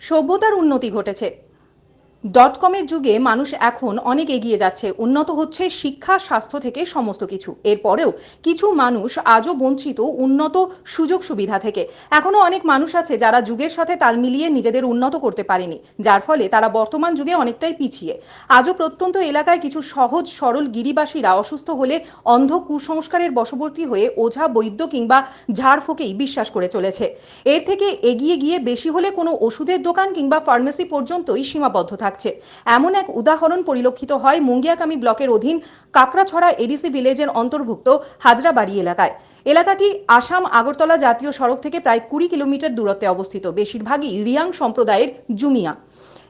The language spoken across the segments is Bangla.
সভ্যতার উন্নতি ঘটেছে। ডট কমের যুগে মানুষ এখন অনেক এগিয়ে যাচ্ছে। উন্নত হচ্ছে শিক্ষা, স্বাস্থ্য থেকে সমস্ত কিছু। এরপরেও কিছু মানুষ আজও বঞ্চিত উন্নত সুযোগ সুবিধা থেকে। এখনও অনেক মানুষ আছে যারা যুগের সাথে তাল মিলিয়ে নিজেদের উন্নত করতে পারেনি, যার ফলে তারা বর্তমান যুগে অনেকটাই পিছিয়ে। আজও প্রত্যন্ত এলাকায় কিছু সহজ, সরল গিরিবাসীরা অসুস্থ হলে অন্ধ কুসংস্কারের বশবর্তী হয়ে ওঝা, বৈদ্য কিংবা ঝাড়ফুঁকেই বিশ্বাস করে চলেছে। এর থেকে এগিয়ে গিয়ে বেশি হলে কোনো ওষুধের দোকান কিংবা ফার্মেসি পর্যন্তই সীমাবদ্ধ থাকছে এমন এক উদাহরণ পরিলক্ষিত হয় মুঙ্গিয়াকামী ব্লকের অধীন কাকড়াছড়া এডিসি ভিলেজের অন্তর্ভুক্ত হাজরাবাড়ি এলাকায়। এলাকাটি আসাম আগরতলা জাতীয় সড়ক থেকে প্রায় কুড়ি কিলোমিটার দূরত্বে অবস্থিত। বেশিরভাগই রিয়াং সম্প্রদায়ের জুমিয়া।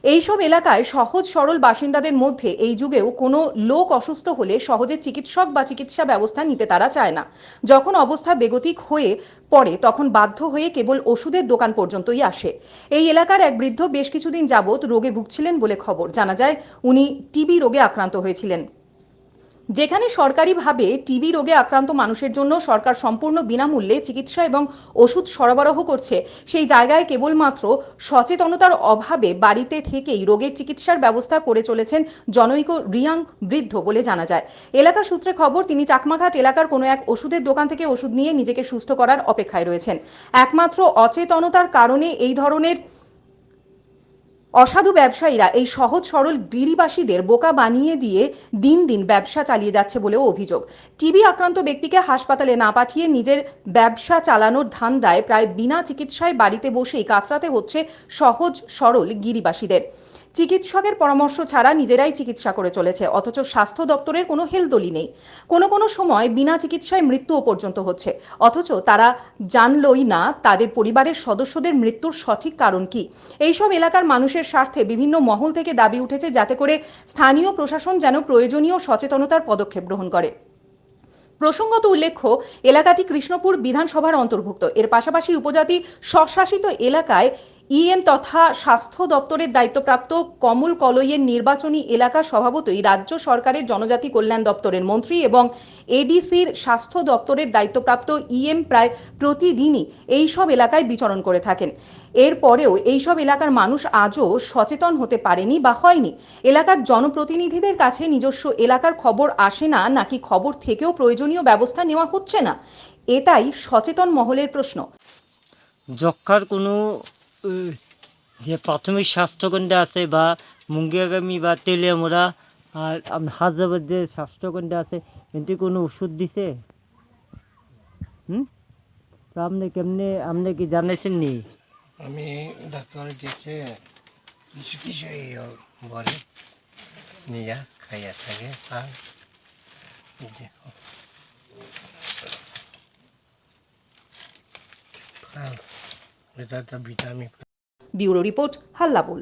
এইসব এলাকায় সহজ সরল বাসিন্দাদের মধ্যে এই যুগেও কোনো লোক অসুস্থ হলে সহজে চিকিৎসক বা চিকিৎসা ব্যবস্থা নিতে তারা চায় না। যখন অবস্থা বেগতিক হয়ে পড়ে, তখন বাধ্য হয়ে কেবল ওষুধের দোকান পর্যন্তই আসে। এই এলাকার এক বৃদ্ধ বেশ কিছুদিন যাবৎ রোগে ভুগছিলেন বলে খবর। জানা যায়, উনি টিবি রোগে আক্রান্ত হয়েছিলেন। যেখানে সরকারিভাবে টিবি রোগে আক্রান্ত মানুষের জন্য সরকার সম্পূর্ণ বিনামূল্যে চিকিৎসা এবং ওষুধ সরবরাহ করছে। সেই জায়গায় কেবলমাত্র সচেতনতার অভাবে বাড়িতে থেকেই রোগের চিকিৎসার ব্যবস্থা করে চলেছেন জনৈক রিয়াং বৃদ্ধ বলে জানা যায়। এলাকা সূত্রে খবর, তিনি চাকমাঘাট এলাকার কোনো এক ওষুধের দোকান থেকে ওষুধ নিয়ে নিজেকে সুস্থ করার অপেক্ষায় রয়েছেন। একমাত্র অচেতনতার কারণে এই ধরনের অসাধু ব্যবসায়ীরা এই সহজ সরল গিরিবাসীদের বোকা বানিয়ে দিয়ে দিন দিন ব্যবসা চালিয়ে যাচ্ছে বলেও অভিযোগ। টিবি আক্রান্ত ব্যক্তিকে হাসপাতালে না পাঠিয়ে নিজের ব্যবসা চালানোর ধান্দায় প্রায় বিনা চিকিৎসায় বাড়িতে বসেই কাতরাতে হচ্ছে সহজ সরল গিরিবাসীদের। চিকিৎসকের পরামর্শ ছাড়া নিজেরাই চিকিৎসা করে চলেছে, অথচ স্বাস্থ্য দপ্তরের কোনো হেলদোলি নেই। কোনো কোনো সময় বিনা চিকিৎসায় মৃত্যুও পর্যন্ত হচ্ছে, অথচ তারা জানলই না তাদের পরিবারের সদস্যদের মৃত্যুর সঠিক কারণ কি। এইসব এলাকার মানুষের স্বার্থে বিভিন্ন মহল থেকে দাবি উঠেছে যাতে করে স্থানীয় প্রশাসন যেন প্রয়োজনীয় সচেতনতার পদক্ষেপ গ্রহণ করে। প্রসঙ্গত উল্লেখ্য, এলাকাটি কৃষ্ণপুর বিধানসভার অন্তর্ভুক্ত। এর পাশাপাশি উপজাতি স্বশাসিত এলাকায় ইএম তথা স্বাস্থ্য দপ্তরের দায়িত্বপ্রাপ্ত কমল কলইয়ের নির্বাচনী এলাকা স্বভাবতই রাজ্য সরকারের জনজাতি কল্যাণ দপ্তরের মন্ত্রী এবং এডিসির স্বাস্থ্য দপ্তরের দায়িত্বপ্রাপ্ত ইএম প্রায় প্রতিদিনই এইসব এলাকায় বিচরণ করে থাকেন। এরপরেও এইসব এলাকার মানুষ আজও সচেতন হতে পারেনি বা হয়নি। এলাকার জনপ্রতিনিধিদের কাছে নিজস্ব এলাকার খবর আসে না, নাকি খবর থেকেও প্রয়োজনীয় ব্যবস্থা নেওয়া হচ্ছে না? এটাই সচেতন মহলের প্রশ্ন। যক্ষার কোনো যে প্রাথমিক স্বাস্থ্যকেন্দ্র আছে বা মুঙ্গিয়াগামী বা তেলিয়ামোড়া, আর আপনার হায়দ্রাবাদ যে স্বাস্থ্যকেন্দ্র আছে এতে কোনো ওষুধ দিছে? হুম? তো আপনি কেমনে, আপনি কি জানাইছেন নি? আমি ডাক্তার গেছে, কিছু কিছু বলে, নিয়া, খাইয়া থাকে, আর দেখো ভিটামিন ব্যুরো রিপোর্ট হাল্লাবুল